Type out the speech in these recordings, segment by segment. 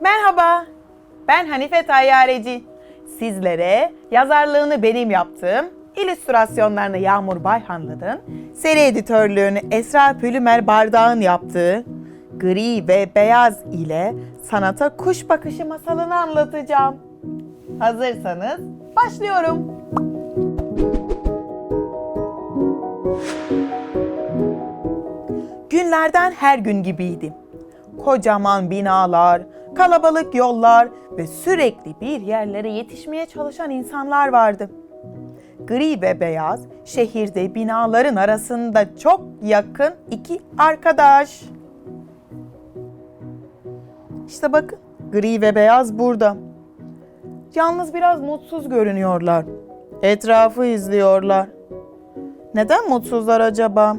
Merhaba, ben Hanife Tayyareci. Sizlere yazarlığını benim yaptığım, illüstrasyonlarını Yağmur Bayhanlı'nın, seri editörlüğünü Esra Pülümer Bardağ'ın yaptığı Gri ve Beyaz ile sanata kuş bakışı masalını anlatacağım. Hazırsanız başlıyorum. Günlerden her gün gibiydi. Kocaman binalar, kalabalık yollar ve sürekli bir yerlere yetişmeye çalışan insanlar vardı. Gri ve beyaz şehirde binaların arasında çok yakın iki arkadaş. İşte bakın gri ve beyaz burada. Yalnız biraz mutsuz görünüyorlar. Etrafı izliyorlar. Neden mutsuzlar acaba?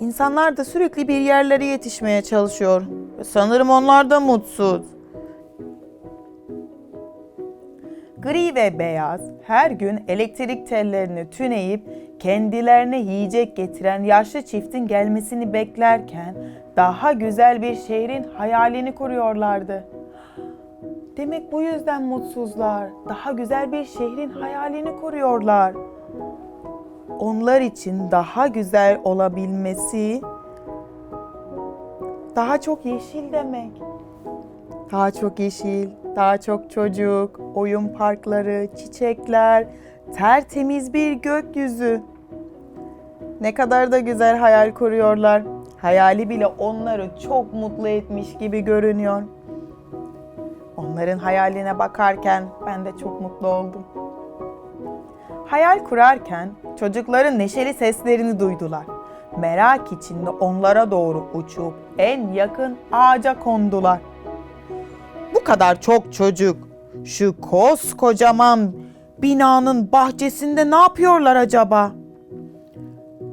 İnsanlar da sürekli bir yerlere yetişmeye çalışıyor. Sanırım onlar da mutsuz. Gri ve beyaz her gün elektrik tellerini tüneyip kendilerine yiyecek getiren yaşlı çiftin gelmesini beklerken daha güzel bir şehrin hayalini kuruyorlardı. Demek bu yüzden mutsuzlar. Daha güzel bir şehrin hayalini kuruyorlar onlar için daha güzel olabilmesi daha çok yeşil demek. Daha çok yeşil, daha çok çocuk, oyun parkları, çiçekler, tertemiz bir gökyüzü. Ne kadar da güzel hayal kuruyorlar. Hayali bile onları çok mutlu etmiş gibi görünüyor. Onların hayaline bakarken ben de çok mutlu oldum. Hayal kurarken çocukların neşeli seslerini duydular. Merak içinde onlara doğru uçup en yakın ağaca kondular. Bu kadar çok çocuk şu koskocaman binanın bahçesinde ne yapıyorlar acaba?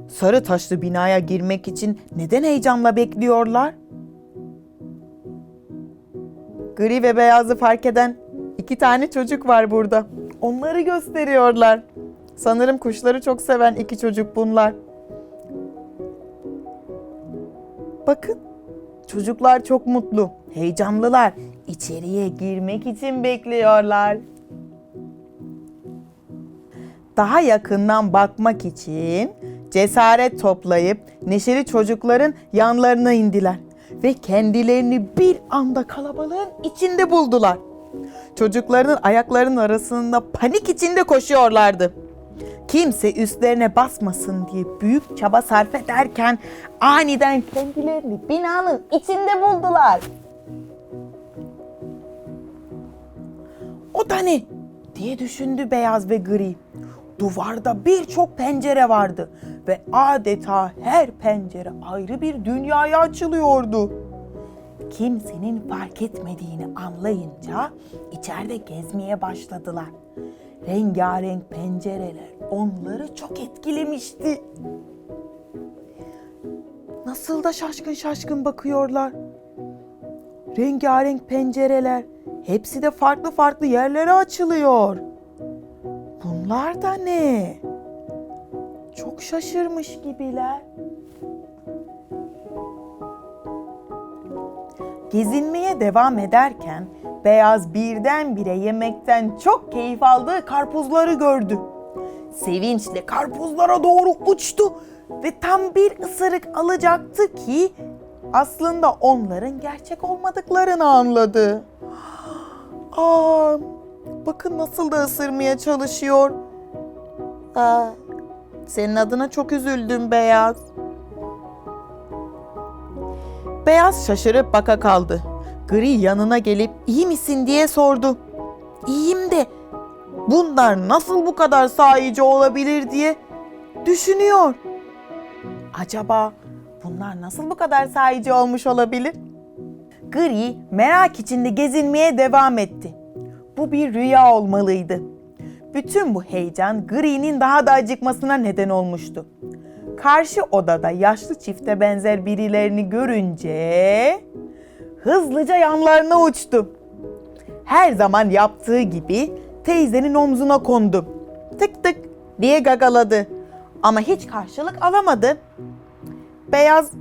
Sarı taşlı binaya girmek için neden heyecanla bekliyorlar? Gri ve beyazı fark eden iki tane çocuk var burada. Onları gösteriyorlar. Sanırım kuşları çok seven iki çocuk bunlar. Bakın, çocuklar çok mutlu, heyecanlılar. İçeriye girmek için bekliyorlar. Daha yakından bakmak için cesaret toplayıp neşeli çocukların yanlarına indiler ve kendilerini bir anda kalabalığın içinde buldular. Çocukların ayaklarının arasında panik içinde koşuyorlardı. Kimse üstlerine basmasın diye büyük çaba sarf ederken aniden kendilerini binanın içinde buldular. O da ne? diye düşündü beyaz ve gri. Duvarda birçok pencere vardı ve adeta her pencere ayrı bir dünyaya açılıyordu. Kimsenin fark etmediğini anlayınca içeride gezmeye başladılar. Rengarenk pencereler onları çok etkilemişti. Nasıl da şaşkın şaşkın bakıyorlar. Rengarenk pencereler hepsi de farklı farklı yerlere açılıyor. Bunlar da ne? Çok şaşırmış gibiler. Gezinmeye devam ederken Beyaz birdenbire yemekten çok keyif aldığı karpuzları gördü. Sevinçle karpuzlara doğru uçtu ve tam bir ısırık alacaktı ki aslında onların gerçek olmadıklarını anladı. Aa, bakın nasıl da ısırmaya çalışıyor. Aa, senin adına çok üzüldüm Beyaz. Beyaz şaşırıp baka kaldı. Gri yanına gelip iyi misin diye sordu. İyiyim de bunlar nasıl bu kadar sahici olabilir diye düşünüyor. Acaba bunlar nasıl bu kadar sahici olmuş olabilir? Gri merak içinde gezinmeye devam etti. Bu bir rüya olmalıydı. Bütün bu heyecan Gri'nin daha da acıkmasına neden olmuştu. Karşı odada yaşlı çifte benzer birilerini görünce hızlıca yanlarına uçtu. Her zaman yaptığı gibi teyzenin omzuna kondu. Tık tık diye gagaladı. Ama hiç karşılık alamadı. Beyaz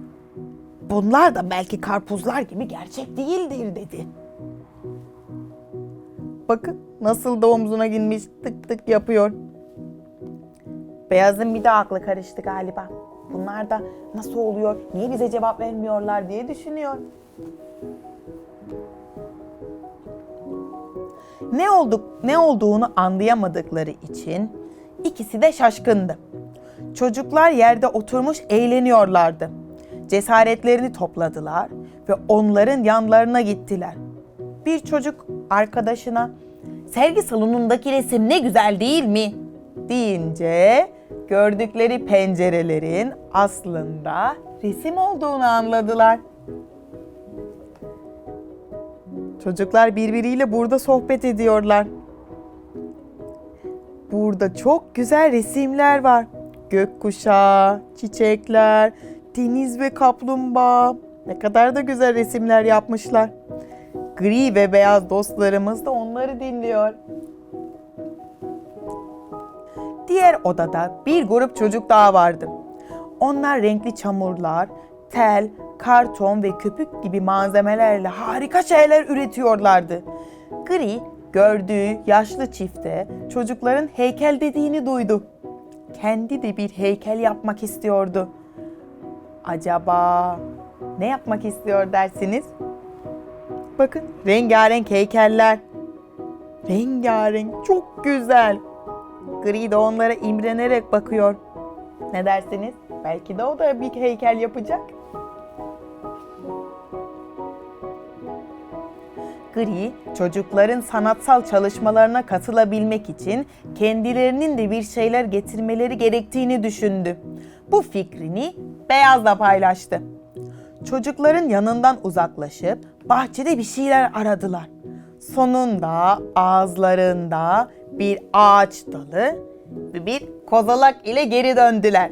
Bunlar da belki karpuzlar gibi gerçek değildir dedi. Bakın nasıl da omzuna girmiş tık tık yapıyor. Beyazın bir de aklı karıştı galiba. Bunlar da nasıl oluyor, niye bize cevap vermiyorlar diye düşünüyor. Ne olduk, ne olduğunu anlayamadıkları için ikisi de şaşkındı. Çocuklar yerde oturmuş eğleniyorlardı. Cesaretlerini topladılar ve onların yanlarına gittiler. Bir çocuk arkadaşına sergi salonundaki resim ne güzel değil mi? deyince gördükleri pencerelerin aslında resim olduğunu anladılar. Çocuklar birbiriyle burada sohbet ediyorlar. Burada çok güzel resimler var. Gökkuşağı, çiçekler, deniz ve kaplumbağa. Ne kadar da güzel resimler yapmışlar. Gri ve beyaz dostlarımız da onları dinliyor. Diğer odada bir grup çocuk daha vardı. Onlar renkli çamurlar, tel, karton ve köpük gibi malzemelerle harika şeyler üretiyorlardı. Gri gördüğü yaşlı çifte çocukların heykel dediğini duydu. Kendi de bir heykel yapmak istiyordu. Acaba ne yapmak istiyor dersiniz? Bakın rengarenk heykeller. Rengarenk çok güzel. Gri de onlara imrenerek bakıyor. Ne dersiniz? Belki de o da bir heykel yapacak. Gri, çocukların sanatsal çalışmalarına katılabilmek için kendilerinin de bir şeyler getirmeleri gerektiğini düşündü. Bu fikrini Beyaz'la paylaştı. Çocukların yanından uzaklaşıp bahçede bir şeyler aradılar. Sonunda ağızlarında bir ağaç dalı ve bir kozalak ile geri döndüler.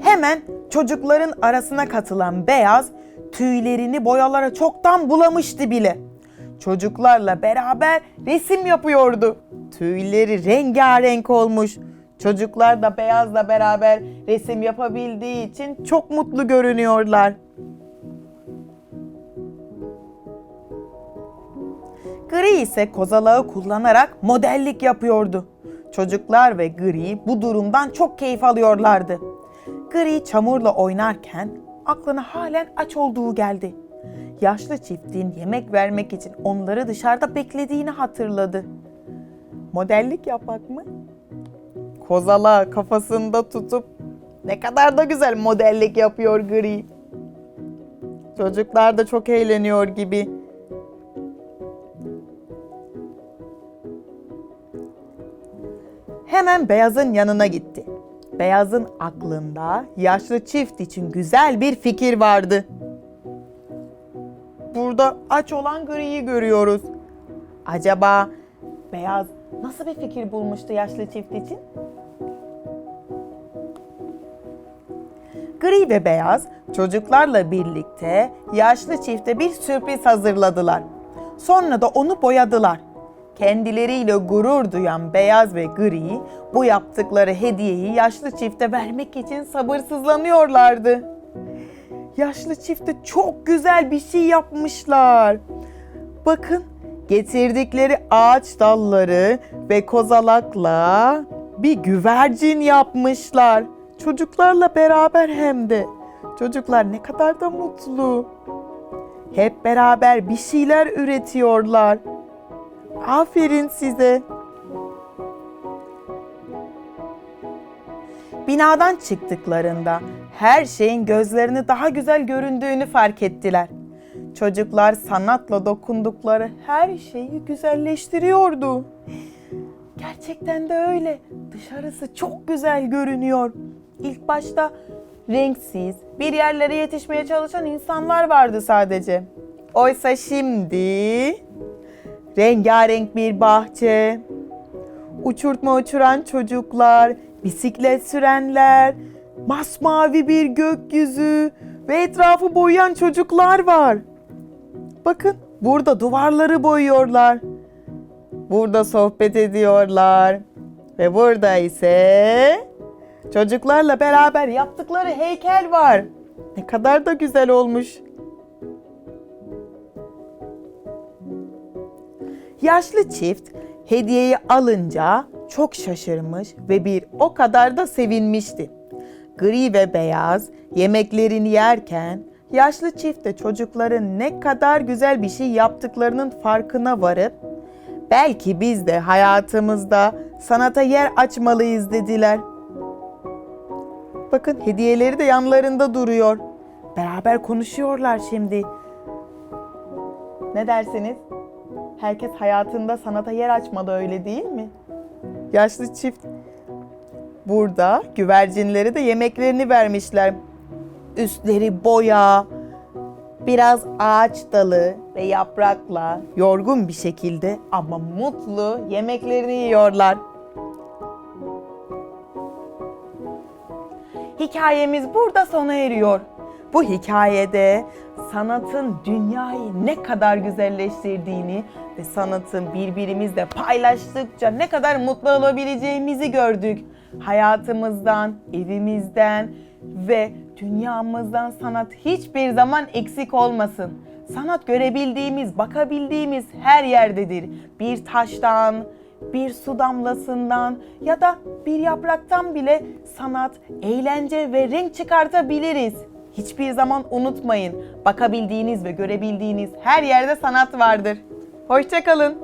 Hemen çocukların arasına katılan Beyaz tüylerini boyalara çoktan bulamıştı bile. Çocuklarla beraber resim yapıyordu. Tüyleri rengarenk olmuş. Çocuklar da Beyaz'la beraber resim yapabildiği için çok mutlu görünüyorlar. Gri ise kozalağı kullanarak modellik yapıyordu. Çocuklar ve Gri bu durumdan çok keyif alıyorlardı. Gri çamurla oynarken aklına halen aç olduğu geldi. Yaşlı çiftin yemek vermek için onları dışarıda beklediğini hatırladı. Modellik yapmak mı? Kozalağı kafasında tutup ne kadar da güzel modellik yapıyor Gri. Çocuklar da çok eğleniyor gibi. Hemen Beyaz'ın yanına gitti. Beyaz'ın aklında yaşlı çift için güzel bir fikir vardı. Burada aç olan Gri'yi görüyoruz. Acaba Beyaz nasıl bir fikir bulmuştu yaşlı çift için? Gri ve Beyaz çocuklarla birlikte yaşlı çifte bir sürpriz hazırladılar. Sonra da onu boyadılar. Kendileriyle gurur duyan Beyaz ve Gri bu yaptıkları hediyeyi yaşlı çifte vermek için sabırsızlanıyorlardı. Yaşlı çifte çok güzel bir şey yapmışlar. Bakın getirdikleri ağaç dalları ve kozalakla bir güvercin yapmışlar. Çocuklarla beraber hem de. Çocuklar ne kadar da mutlu. Hep beraber bir şeyler üretiyorlar. Aferin size. Binadan çıktıklarında her şeyin gözlerine daha güzel göründüğünü fark ettiler. Çocuklar sanatla dokundukları her şeyi güzelleştiriyordu. Gerçekten de öyle. Dışarısı çok güzel görünüyor. İlk başta renksiz, bir yerlere yetişmeye çalışan insanlar vardı sadece. Oysa şimdi rengarenk bir bahçe, uçurtma uçuran çocuklar, bisiklet sürenler, masmavi bir gökyüzü ve etrafı boyayan çocuklar var. Bakın burada duvarları boyuyorlar. Burada sohbet ediyorlar. Ve burada ise Çocuklarla beraber yaptıkları heykel var. Ne kadar da güzel olmuş. Yaşlı çift hediyeyi alınca çok şaşırmış ve bir o kadar da sevinmişti. Gri ve beyaz yemeklerini yerken yaşlı çift de çocukların ne kadar güzel bir şey yaptıklarının farkına varıp belki biz de hayatımızda sanata yer açmalıyız dediler. Bakın hediyeleri de yanlarında duruyor. Beraber konuşuyorlar şimdi. Ne dersiniz? Herkes hayatında sanata yer açmalı öyle değil mi? Yaşlı çift burada güvercinlere de yemeklerini vermişler. Üstleri boya, biraz ağaç dalı ve yaprakla yorgun bir şekilde ama mutlu yemeklerini yiyorlar. Hikayemiz burada sona eriyor. Bu hikayede sanatın dünyayı ne kadar güzelleştirdiğini ve sanatın birbirimizle paylaştıkça ne kadar mutlu olabileceğimizi gördük. Hayatımızdan, evimizden ve dünyamızdan sanat hiçbir zaman eksik olmasın. Sanat görebildiğimiz, bakabildiğimiz her yerdedir. Bir taştan, bir su damlasından ya da bir yapraktan bile sanat, eğlence ve renk çıkartabiliriz. Hiçbir zaman unutmayın. Bakabildiğiniz ve görebildiğiniz her yerde sanat vardır. Hoşçakalın.